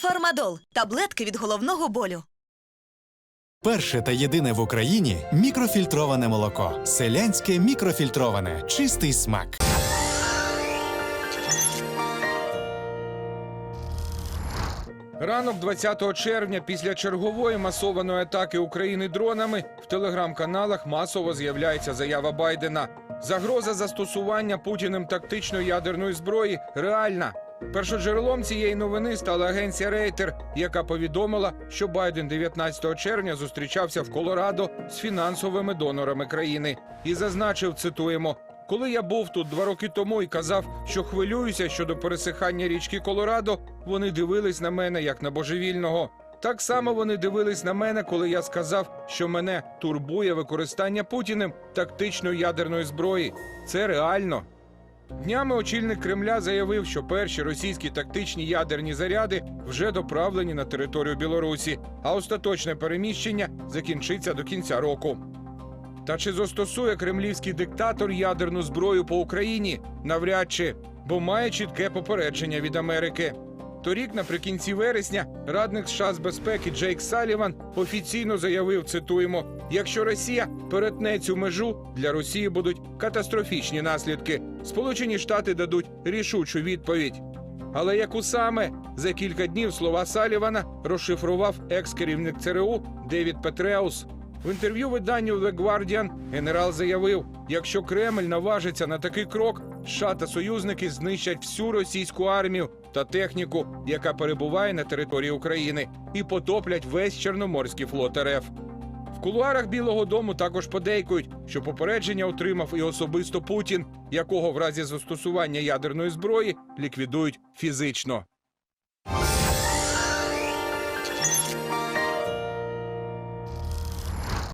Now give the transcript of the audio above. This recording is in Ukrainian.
Фармадол таблетки від головного болю. Перше та єдине в Україні мікрофільтроване молоко. Селянське мікрофільтроване. Чистий смак. Ранок 20 червня, після чергової масованої атаки України дронами, в телеграм-каналах масово з'являється заява Байдена. Загроза застосування Путіним тактичної ядерної зброї реальна. Першоджерелом цієї новини стала агенція Рейтер, яка повідомила, що Байден 19 червня зустрічався в Колорадо з фінансовими донорами країни і зазначив, цитуємо. Коли я був тут два роки тому і казав, що хвилююся щодо пересихання річки Колорадо, вони дивились на мене як на божевільного. Так само вони дивились на мене, коли я сказав, що мене турбує використання Путіним тактичної ядерної зброї. Це реально. Днями очільник Кремля заявив, що перші російські тактичні ядерні заряди вже доправлені на територію Білорусі, а остаточне переміщення закінчиться до кінця року. Та чи застосує кремлівський диктатор ядерну зброю по Україні? Навряд чи, бо має чітке попередження від Америки. Торік, наприкінці вересня, радник США з безпеки Джейк Саліван офіційно заявив: цитуємо: якщо Росія перетне цю межу, для Росії будуть катастрофічні наслідки. Сполучені Штати дадуть рішучу відповідь. Але яку саме за кілька днів слова Салівана розшифрував екс-керівник ЦРУ Девід Петреус. В інтерв'ю виданню The Guardian генерал заявив: якщо Кремль наважиться на такий крок, США та союзники знищать всю російську армію та техніку, яка перебуває на території України, і потоплять весь Чорноморський флот РФ. В кулуарах Білого Дому також подейкують, що попередження отримав і особисто Путін, якого в разі застосування ядерної зброї ліквідують фізично.